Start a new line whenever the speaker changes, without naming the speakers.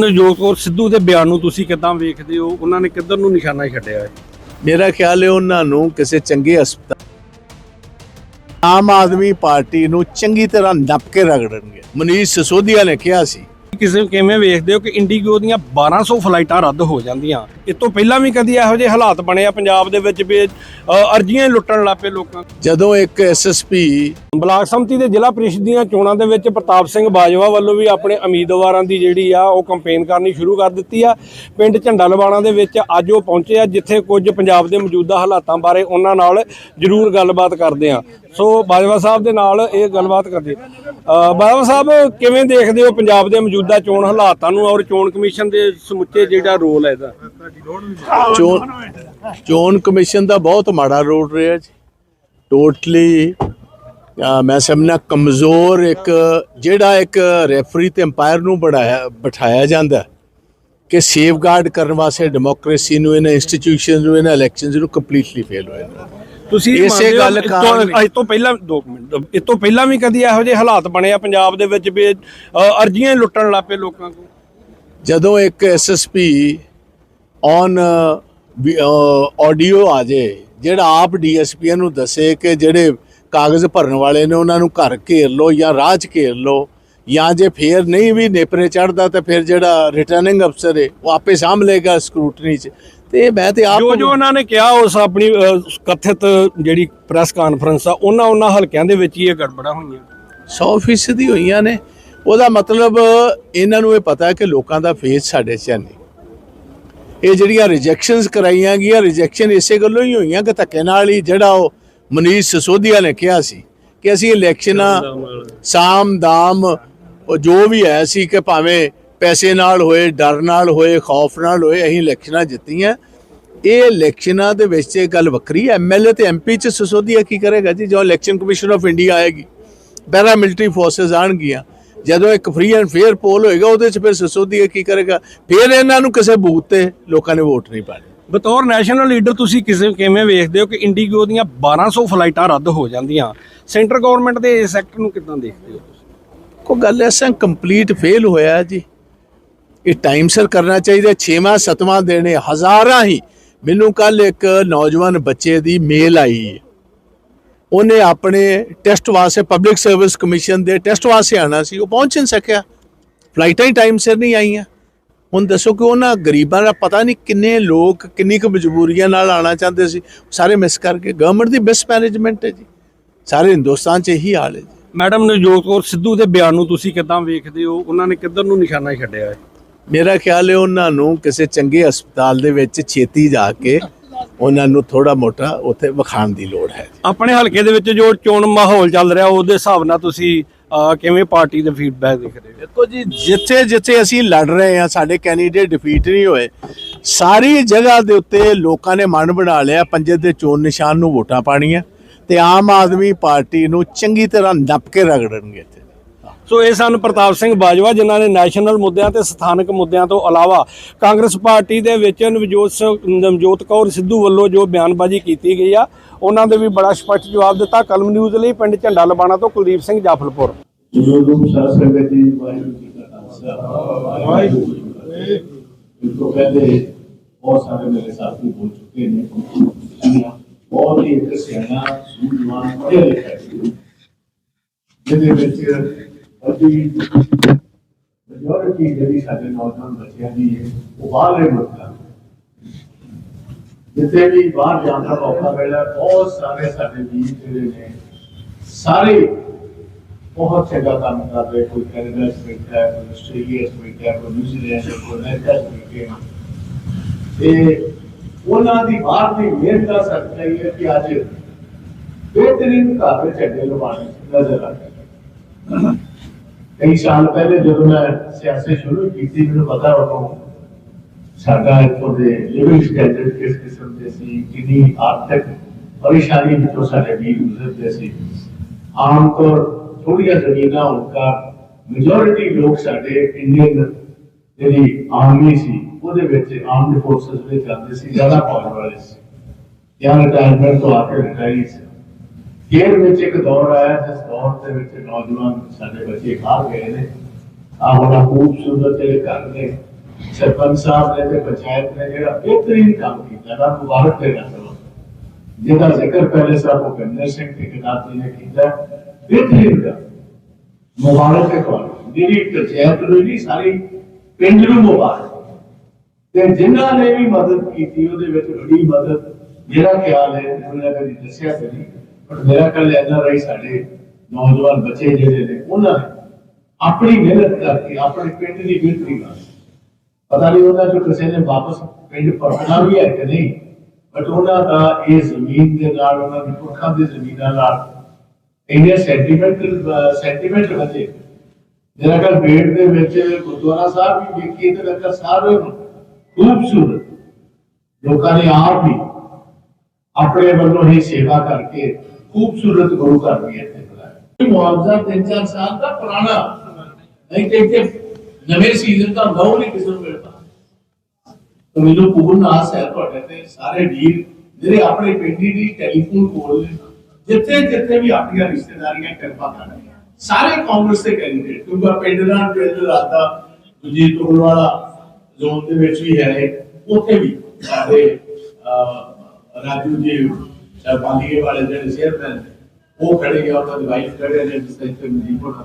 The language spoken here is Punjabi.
ਨਵਜੋਤ ਕੌਰ ਸਿੱਧੂ ਦੇ ਬਿਆਨ ਨੂੰ ਤੁਸੀਂ ਕਿੱਦਾਂ ਵੇਖਦੇ ਹੋ? ਉਹਨਾਂ ਨੇ ਕਿੱਧਰ ਨੂੰ ਨਿਸ਼ਾਨਾ ਛੱਡਿਆ ਹੈ?
ਮੇਰਾ ਖਿਆਲ ਹੈ ਉਹਨਾਂ ਨੂੰ ਕਿਸੇ ਚੰਗੇ ਹਸਪਤਾਲ ਆਮ ਆਦਮੀ ਪਾਰਟੀ ਨੂੰ ਚੰਗੀ ਤਰ੍ਹਾਂ ਨੱਪ ਕੇ ਰਗੜਨਗੇ। ਮਨੀਸ਼ ਸਸੋਦੀਆ ਨੇ ਕਿਹਾ ਸੀ
ਕਿਸੇ ਕਿਵੇਂ ਵੇਖਦੇ ਹੋ ਕਿ ਇੰਡੀਗੋ ਦੀਆਂ 1200 ਫਲਾਈਟਾਂ ਰੱਦ ਹੋ ਜਾਂਦੀਆਂ? ਇਸ ਤੋਂ ਪਹਿਲਾਂ ਵੀ ਕਦੀ ਇਹੋ ਜਿਹੇ ਹਾਲਾਤ ਬਣੇ ਆ ਪੰਜਾਬ ਦੇ ਵਿੱਚ ਵੀ ਅਰਜ਼ੀਆਂ ਲੁੱਟਣ ਲੱਪੇ ਲੋਕਾਂ
ਜਦੋਂ ਇੱਕ ਐਸਐਸਪੀ
ਬਲਾਕ ਸੰਮਤੀ ਦੇ ਜ਼ਿਲ੍ਹਾ ਪ੍ਰੀਸ਼ਦ ਦੀਆਂ ਚੋਣਾਂ ਦੇ ਵਿੱਚ ਪ੍ਰਤਾਪ ਸਿੰਘ ਬਾਜਵਾ ਵੱਲੋਂ ਵੀ ਆਪਣੇ ਉਮੀਦਵਾਰਾਂ ਦੀ ਜਿਹੜੀ ਆ ਉਹ ਕੰਪੇਨ ਕਰਨੀ ਸ਼ੁਰੂ ਕਰ ਦਿੱਤੀ ਆ। ਪਿੰਡ ਝੰਡਾ ਲਵਾਣਾ ਦੇ ਵਿੱਚ ਅੱਜ ਉਹ ਪਹੁੰਚੇ ਆ ਜਿੱਥੇ ਕੁਝ ਪੰਜਾਬ ਦੇ ਮੌਜੂਦਾ ਹਾਲਾਤਾਂ ਬਾਰੇ ਉਹਨਾਂ ਨਾਲ ਜ਼ਰੂਰ ਗੱਲਬਾਤ ਕਰਦੇ ਆ। ਸੋ ਬਾਜਵਾ ਸਾਹਿਬ ਦੇ ਨਾਲ ਇਹ ਗੱਲਬਾਤ ਕਰਦੇ। ਬਾਜਵਾ ਸਾਹਿਬ, ਕਿਵੇਂ ਦੇਖਦੇ ਹੋ ਪੰਜਾਬ ਦੇ ਮੌਜੂਦਾ ਚੋਣ ਹਾਲਾਤਾਂ ਨੂੰ ਔਰ ਚੋਣ ਕਮਿਸ਼ਨ ਦੇ ਸਮੁੱਚੇ ਜਿਹੜਾ ਰੋਲ ਹੈ ਇਹਦਾ?
ਚੋਣ ਚੋਣ ਕਮਿਸ਼ਨ ਦਾ ਬਹੁਤ ਮਾੜਾ ਰੋਲ ਰਿਹਾ ਜੀ। ਟੋਟਲੀ ਮੈਂ ਸਮਝਣਾ ਕਮਜ਼ੋਰ ਇੱਕ, ਜਿਹੜਾ ਇੱਕ ਰੈਫਰੀ ਤੇ ਅੰਪਾਇਰ ਨੂੰ ਬਣਾਇਆ, ਬਿਠਾਇਆ ਜਾਂਦਾ ਹੈ ਕਿ ਸੇਫਗਾਰਡ ਕਰਨ ਵਾਸਤੇ ਡੈਮੋਕ੍ਰੇਸੀ ਨੂੰ, ਇਹਨਾਂ ਇੰਸਟੀਟਿਊਸ਼ਨਸ ਨੂੰ, ਇਹਨਾਂ ਇਲੈਕਸ਼ਨਸ ਨੂੰ ਕੰਪਲੀਟਲੀ ਫੇਲ ਹੋਇਆ
ਤੁਸੀਂ
ਇਸੇ ਗੱਲ ਕਾਰਨ
ਅੱਜ ਤੋਂ ਪਹਿਲਾਂ ਦੋ ਕੁ ਮਿੰਟ ਇਸ ਤੋਂ ਪਹਿਲਾਂ ਵੀ ਕਦੀ ਇਹੋ ਜਿਹੇ ਹਾਲਾਤ ਬਣੇ ਆ ਪੰਜਾਬ ਦੇ ਵਿੱਚ ਵੀ ਅਰਜ਼ੀਆਂ ਲੁੱਟਣ ਲੱਪੇ ਲੋਕਾਂ ਕੋਲ?
ਜਦੋਂ ਇੱਕ ਐਸਐਸਪੀ ਔਨ ਆਡੀਓ ਆ ਜੇ ਜਿਹੜਾ ਆਪ ਡੀਐਸਪੀ ਨੂੰ ਦੱਸੇ ਕਿ ਜਿਹੜੇ ਕਾਗਜ਼ ਭਰਨ ਵਾਲੇ ਨੇ ਉਹਨਾਂ ਨੂੰ ਘਰ ਘੇਰ ਲਓ ਜਾਂ ਰਾਹ 'ਚ ਘੇਰ ਲਓ ਜਾਂ ਜੇ ਫੇਰ ਨਹੀਂ ਵੀ ਨੇਪਰੇ ਚੜਦਾ ਤਾਂ ਫਿਰ ਜਿਹੜਾ ਰਿਟਰਨਿੰਗ ਅਫਸਰ ਹੈ ਉਹ ਆਪੇ ਸਾਂਭ ਲਏਗਾ ਸਕਰੂਟਨੀ 'ਚ। ਤੇ ਮੈਂ ਤੇ ਆਪ
ਜੋ ਜੋ ਉਹਨਾਂ ਨੇ ਕਿਹਾ ਉਸ ਆਪਣੀ ਕਥਿਤ ਜਿਹੜੀ ਪ੍ਰੈਸ ਕਾਨਫਰੰਸ ਆ ਉਹਨਾਂ ਉਹਨਾਂ ਹਲਕਿਆਂ ਦੇ ਵਿੱਚ ਹੀ ਇਹ ਗੜਬੜਾਂ ਹੋਈਆਂ।
100% ਹੀ ਹੋਈਆਂ ਨੇ। ਉਹਦਾ ਮਤਲਬ ਇਹਨਾਂ ਨੂੰ ਇਹ ਪਤਾ ਹੈ ਕਿ ਲੋਕਾਂ ਦਾ ਫੇਸ ਸਾਡੇ 'ਚ ਨਹੀਂ। ਇਹ ਜਿਹੜੀਆਂ ਰਿਜੈਕਸ਼ਨਸ ਕਰਾਈਆਂ ਗਈਆਂ ਰਿਜੈਕਸ਼ਨ ਇਸੇ ਗੱਲੋਂ ਹੀ ਹੋਈਆਂ ਕਿ ਧੱਕੇ ਨਾਲ ਹੀ ਜਿਹੜਾ ਉਹ ਮਨੀਸ਼ ਸਿਸੋਦੀਆ ਨੇ ਕਿਹਾ ਸੀ ਕਿ ਅਸੀਂ ਇਲੈਕਸ਼ਨਾਂ ਸਾਮ ਦਾਮ ਉਹ ਜੋ ਵੀ ਹੈ ਸੀ ਕਿ ਭਾਵੇਂ ਪੈਸੇ ਨਾਲ ਹੋਏ ਡਰ ਨਾਲ ਹੋਏ ਖੌਫ ਨਾਲ ਹੋਏ ਅਸੀਂ ਇਲੈਕਸ਼ਨਾਂ ਜਿੱਤੀਆਂ। ਇਹ ਇਲੈਕਸ਼ਨਾਂ ਦੇ ਵਿੱਚ ਇਹ ਗੱਲ ਵੱਖਰੀ ਹੈ। ਐਮਐਲਏ ਤੇ ਐਮਪੀ ਚ ਸਿਸੋਦੀਆ ਕੀ ਕਰੇਗਾ ਜੀ? ਜੋ ਇਲੈਕਸ਼ਨ ਕਮਿਸ਼ਨ ਆਫ ਇੰਡੀਆ ਆਏਗੀ ਪੈਰਾ ਮਿਲਟਰੀ ਫੋਰਸਸ ਆਣਗੀਆਂ ਜਦੋਂ ਇੱਕ ਫ੍ਰੀ ਐਂਡ ਫੇਅਰ ਪੋਲ ਹੋਏਗਾ ਉਹਦੇ ਚ ਫਿਰ ਸਿਸੋਦੀਆ ਕੀ ਕਰੇਗਾ? ਫਿਰ ਇਹਨਾਂ ਨੂੰ ਕਿਸੇ ਬੂਥ ਤੇ ਲੋਕਾਂ ਨੇ ਵੋਟ ਨਹੀਂ ਪਾਣੀ।
ਬਤੌਰ ਨੈਸ਼ਨਲ ਲੀਡਰ ਤੁਸੀਂ ਕਿਸੇ ਕਿਵੇਂ ਵੇਖਦੇ ਹੋ ਕਿ ਇੰਡੀਗੋ ਦੀਆਂ 1200 ਫਲਾਈਟਾਂ ਰੱਦ ਹੋ ਜਾਂਦੀਆਂ? ਸੈਂਟਰ ਗਵਰਨਮੈਂਟ ਦੇ ਇਸ ਸੈਕਟਰ ਨੂੰ ਕਿੱਦਾਂ ਦੇਖਦੇ ਹੋ
ਕੋ ਗੱਲ ਐਸਾ ਕੰਪਲੀਟ ਫੇਲ ਹੋਇਆ ਜੀ। ਇਹ ਟਾਈਮ ਸਰ ਕਰਨਾ ਚਾਹੀਦਾ ਛੇਵਾਂ, ਸਤਵਾਂ ਦੇਣੇ ਹਜ਼ਾਰਾਂ ਹੀ ਮੈਨੂੰ ਕੱਲ ਇੱਕ ਨੌਜਵਾਨ ਬੱਚੇ ਦੀ ਮੇਲ ਆਈ। ਉਹਨੇ ਆਪਣੇ ਟੈਸਟ ਵਾਸਤੇ ਪਬਲਿਕ ਸਰਵਿਸ ਕਮਿਸ਼ਨ ਦੇ ਟੈਸਟ ਵਾਸਤੇ ਆਣਾ ਸੀ। ਉਹ ਪਹੁੰਚ ਨਹੀਂ ਸਕਿਆ। ਫਲਾਈਟਾਂ ਹੀ ਟਾਈਮ ਸਿਰ ਨਹੀਂ ਆਈਆਂ। ਹੁਣ ਦੱਸੋ ਕਿ ਉਹਨਾਂ ਗਰੀਬਾਂ ਦਾ ਪਤਾ ਨਹੀਂ ਕਿੰਨੇ ਲੋਕ, ਕਿੰਨੀ ਕੁ ਮਜਬੂਰੀਆਂ ਨਾਲ ਆਣਾ ਚਾਹੁੰਦੇ ਸੀ। ਸਾਰੇ ਮਿਸ ਕਰਕੇ ਗਵਰਨਮੈਂਟ ਦੀ ਮਿਸ ਮੈਨੇਜਮੈਂਟ ਹੈ ਜੀ। ਸਾਰੇ ਹਿੰਦੁਸਤਾਨ 'ਚ ਇਹੀ ਹਾਲ ਹੈ ਜੀ।
ਮੈਡਮ, ਨਵਜੋਤ ਕੌਰ ਸਿੱਧੂ ਦੇ ਬਿਆਨ ਨੂੰ ਤੁਸੀਂ ਕਿੱਦਾਂ ਵੇਖਦੇ ਹੋ? ਉਹਨਾਂ ਨੇ ਕਿੱਧਰ ਨੂੰ ਨਿਸ਼ਾਨਾ ਛੱਡਿਆ ਹੈ?
ਮੇਰਾ ਖਿਆਲ ਹੈ ਉਹਨਾਂ ਨੂੰ ਕਿਸੇ ਚੰਗੇ ਹਸਪਤਾਲ ਦੇ ਵਿੱਚ ਛੇਤੀ ਜਾ ਕੇ ਉਹਨਾਂ ਨੂੰ ਥੋੜਾ ਮੋਟਾ ਉੱਥੇ ਵਿਖਾਣ ਦੀ ਲੋੜ ਹੈ
ਆਪਣੇ ਹਲਕੇ ਦੇ ਵਿੱਚ ਜੋ ਚੋਣ ਮਾਹੌਲ ਚੱਲ ਰਿਹਾ ਉਹਦੇ ਹਿਸਾਬ ਨਾਲ ਤੁਸੀਂ ਕਿਵੇਂ ਪਾਰਟੀ ਦੇ ਫੀਡਬੈਕ ਦੇਖ ਰਹੇ ਹੋ?
ਦੇਖੋ ਜੀ ਜਿੱਥੇ ਜਿੱਥੇ ਅਸੀਂ ਲੜ ਰਹੇ ਹਾਂ ਸਾਡੇ ਕੈਂਡੀਡੇਟ ਡਿਫੀਟ ਨਹੀਂ ਹੋਏ। ਸਾਰੀ ਜਗ੍ਹਾ ਦੇ ਉੱਤੇ ਲੋਕਾਂ ਨੇ ਮਨ ਬਣਾ ਲਿਆ ਪੰਜੇ ਦੇ ਚੋਣ ਨਿਸ਼ਾਨ ਨੂੰ ਵੋਟਾਂ ਪਾਣੀਆਂ ਤੇ ਆਮ ਆਦਮੀ ਪਾਰਟੀ ਨੂੰ ਚੰਗੀ ਤਰ੍ਹਾਂ ਨੱਪ ਕੇ ਰਗੜਨਗੇ
ਸੋ ਇਹ ਸਨ ਪ੍ਰਤਾਪ ਸਿੰਘ ਬਾਜਵਾ, ਜਿਨ੍ਹਾਂ ਨੇ ਨੈਸ਼ਨਲ ਮੁੱਦਿਆਂ ਤੇ ਸਥਾਨਕ ਮੁੱਦਿਆਂ ਤੋਂ ਇਲਾਵਾ ਕਾਂਗਰਸ ਪਾਰਟੀ ਦੇ ਵਿੱਚ ਨਵਜੋਤ ਨਵਜੋਤ ਕੌਰ ਸਿੱਧੂ ਵੱਲੋਂ ਜੋ ਬਿਆਨਬਾਜ਼ੀ ਕੀਤੀ ਗਈ ਆ, ਉਹਨਾਂ ਦੇ ਵੀ ਬੜਾ ਸਪਸ਼ਟ ਜਵਾਬ ਦਿੱਤਾ। ਕਲਮ ਨਿਊਜ਼ ਲਈ ਪਿੰਡ ਝੰਡਾ ਲਬਾਣਾ ਤੋਂ ਕੁਲਦੀਪ ਸਿੰਘ ਜਾਫਲਪੁਰ।
ਬਜ਼ੁਰਗੋਂ ਸਾਧ ਜੀ ਵਾਹਿਗੁਰੂ ਜੀ ਕਾ ਖਾਲਸਾ। ਵਾਹਿਗੁਰੂ ਜੀ ਕੀ ਫਤਿਹ ਬਹੁਤ ਸਾਰੇ ਮੇਰੇ ਸਾਥੀ ਬੋਲ ਚੁੱਕੇ ਨੇ ਬਹੁਤ ਹੀ ਇੱਕ ਸਿਆਣਾ ਸੂਝਵਾਨ ਪੜ੍ਹਿਆ ਲਿਖਿਆ ਜਿਹਦੇ ਵਿੱਚ ਅਜੀ ਮੈਜੋਰਿਟੀ ਜਿਹੜੀ ਸਾਡੇ ਨੌਜਵਾਨ ਬੱਚਿਆਂ ਦੀ ਹੈ ਉਹ ਬਾਹਰਲੇ ਮੁਲਕਾਂ ਜਿੱਥੇ ਵੀ ਬਾਹਰ ਜਾਣ ਦਾ ਮੌਕਾ ਮਿਲਿਆ ਬਹੁਤ ਸਾਰੇ ਸਾਡੇ ਵੀਰ ਜਿਹੜੇ ਨੇ ਸਾਰੇ ਬਹੁਤ ਚੰਗਾ ਕੰਮ ਕਰ ਰਹੇ ਕੋਈ ਕੈਨੇਡਾ ਚ ਬੈਠਾ ਹੈ ਕੋਈ ਆਸਟ੍ਰੇਲੀਆ ਚ ਬੈਠਾ ਹੈ ਕੋਈ ਨਿਊਜ਼ੀਲੈਂਡ ਚ ਕੋਈ ਅਮਰੀਕਾ ਚ ਬੈਠੇ ਹੈ ਤੇ ਉਹਨਾਂ ਦੀ ਬਾਹਰ ਦੀ ਮਿਹਨਤ ਦਾ ਸਦਕਾ ਹੀ ਹੈ ਕਿ ਅੱਜ ਬਿਹਤਰੀਨ ਘਰ ਵਿੱਚ ਅੱਡੇ ਲਵਾਣੇ ਨਜ਼ਰ ਆ ਰਹੇ ਕਈ ਸਾਲ ਪਹਿਲੇ ਜਦੋਂ ਮੈਂ ਸਿਆਸਤ ਸ਼ੁਰੂ ਕੀਤੀ ਮੈਨੂੰ ਪਤਾ ਉਦੋਂ ਸਾਡਾ ਇੱਥੋਂ ਦੇ ਲਿਵਿੰਗ ਸਟੈਂਡਰਡ ਕਿਸ ਕਿਸਮ ਦੇ ਸੀ ਕਿੰਨੀ ਆਰਥਿਕ ਪਰੇਸ਼ਾਨੀ ਵਿੱਚੋਂ ਸਾਡੇ ਵੀਰ ਗੁਜ਼ਰਦੇ ਸੀ ਆਮ ਤੌਰ ਥੋੜੀਆਂ ਜ਼ਮੀਨਾਂ ਹੋਣ ਦਾ ਮੈਜੋਰਿਟੀ ਲੋਕ ਸਾਡੇ ਇੰਡੀਅਨ ਜਿਹੜੀ ਆਰਮੀ ਸੀ ਉਹਦੇ ਵਿੱਚ ਆਰਮਡ ਫੋਰਸਸ ਵਿੱਚ ਜਾਂਦੇ ਸੀ ਜ਼ਿਆਦਾ ਫੌਜ ਵਾਲੇ ਸੀ ਜਾਂ ਰਿਟਾਇਰਮੈਂਟ ਤੋਂ ਆ ਕੇ ਰਿਟਾਇਰ ਸੀ ਖੇਡ ਵਿੱਚ ਇੱਕ ਦੌਰ ਆਇਆ, ਜਿਸ ਦੌਰ ਦੇ ਵਿੱਚ ਨੌਜਵਾਨ ਸਾਡੇ ਬੱਚੇ ਬਾਹਰ ਗਏ ਨੇ।
ਆ ਬੜਾ ਖੂਬਸੂਰਤ ਜਿਹੜੇ ਘਰ ਨੇ, ਸਰਪੰਚ ਸਾਹਿਬ ਨੇ ਤੇ ਪੰਚਾਇਤ ਨੇ ਜਿਹੜਾ ਬਿਹਤਰੀਨ ਕੰਮ ਕੀਤਾ ਨਾ ਮੁਬਾਰਕ ਦੇਣਾ ਚਾਹੁੰਦਾ। ਜਿਹਦਾ ਜ਼ਿਕਰ ਪਹਿਲੇ ਸਾਹਿਬ ਭੁਪਿੰਦਰ ਸਿੰਘ ਠੇਕੇਦਾਰ ਜੀ ਨੇ ਕੀਤਾ, ਬਿਹਤਰੀਨ ਕੰਮ। ਮੁਬਾਰਕ ਹੈ ਤੁਹਾਨੂੰ। ਜਿਹੜੀ ਪੰਚਾਇਤ ਨੂੰ ਨਹੀਂ, ਸਾਰੀ ਪਿੰਡ ਨੂੰ ਮੁਬਾਰਕ। ਤੇ ਜਿਨ੍ਹਾਂ ਨੇ ਵੀ ਮਦਦ ਕੀਤੀ, ਉਹਦੇ ਵਿੱਚ ਬੜੀ ਮਦਦ, ਮੇਰਾ ਖਿਆਲ ਹੈ, ਉਹਨਾਂ ਨੇ ਕਦੀ ਦੱਸਿਆ ਤੇ ਨਹੀਂ। ਪਰ ਮੇਰਾ ਖਿਆਲ ਐਨਾ ਰਹੀ ਸਾਡੇ ਨੌਜਵਾਨ ਬੱਚੇ ਜਿਹੜੇ ਨੇ, ਉਹਨਾਂ ਨੇ ਆਪਣੀ ਮਿਹਨਤ ਕਰਕੇ ਆਪਣੇ ਪਿੰਡ ਦੀ ਬਿਹਤਰੀ ਵਾਸਤੇ ਪਤਾ ਨਹੀਂ ਉਹਨਾਂ ਚੋਂ ਕਿਸੇ ਨੇ ਵਾਪਸ ਪਿੰਡ ਪਰਤਣਾ ਵੀ ਹੈ ਕਿ ਨਹੀਂ ਬਟ ਉਹਨਾਂ ਦਾ ਇਹ ਜ਼ਮੀਨ ਦੇ ਨਾਲ, ਉਹਨਾਂ ਦੀ ਪੁਰਖਾਂ ਦੀ ਜ਼ਮੀਨਾਂ ਨਾਲ ਇੰਨੇ ਸੈਂਟੀਮੈਂਟਲ ਸੈਂਟੀਮੈਂਟ ਵਧੇ। ਜਿਹੜਾ ਕਿ ਬੇਟ ਦੇ ਵਿੱਚ ਗੁਰਦੁਆਰਾ ਸਾਹਿਬ ਵੀ ਵੇਖੀਏ ਤੇ ਲੱਗਾ ਸਾਰੇ ਖੂਬਸੂਰਤ ਲੋਕਾਂ ਨੇ ਆਪ ਵੀ ਆਪਣੇ ਵੱਲੋਂ ਹੀ ਸੇਵਾ ਕਰਕੇ ਖੂਬਸੂਰਤ ਗੁਰੂ ਘਰ ਵੀ ਇੱਥੇ ਬਣਾਇਆ ਮੁਆਵਜ਼ਾ ਤਿੰਨ ਚਾਰ ਸਾਲ ਦਾ ਪੁਰਾਣਾ ਨਹੀਂ ਤੇ ਇੱਥੇ ਨਵੇਂ ਸੀਜ਼ਨ ਦਾ ਲਓ ਨਹੀਂ ਕਿਸੇ ਨੂੰ ਮਿਲਦਾ ਤਾਂ ਮੈਨੂੰ ਪੂਰਨ ਆਸ ਹੈ ਤੁਹਾਡੇ ਤੇ ਸਾਰੇ ਵੀਰ ਜਿਹੜੇ ਆਪਣੇ ਪਿੰਡੀ ਦੀ ਟੈਲੀਫੋਨ ਕੋਲ ਜਿੱਥੇ ਜਿੱਥੇ ਵੀ ਆਪਣੀਆਂ ਰਿਸ਼ਤੇਦਾਰੀਆਂ ਕਿਰਪਾ ਕਰਨ ਸਾਰੇ ਕਾਂਗਰਸ ਦੇ ਕੈਂਡੀਡੇਟ ਕਿਉਂਕਿ ਆਹ ਪਿੰਡ ਰਾਤਾ ਦੂਜੀ ਟੋਲ ਵਾਲਾ ਜ਼ੋਨ ਦੇ ਵਿੱਚ ਵੀ ਹੈ ਉੱਥੇ ਵੀ ਸਾਡੇ ਰਾਜੂ ਜੀ ਅਹ, ਵਾਲੇ ਜਿਹੜੇ ਚੇਅਰਮੈਨ ਨੇ ਉਹ ਖੜੇ ਆ ਉਹਨਾਂ ਦੀ ਵਾਈਫ ਖੜੇ ਨੇ ਜਿਸ ਤਰ੍ਹਾਂ ਮਜੀਦ ਉਹਨਾਂ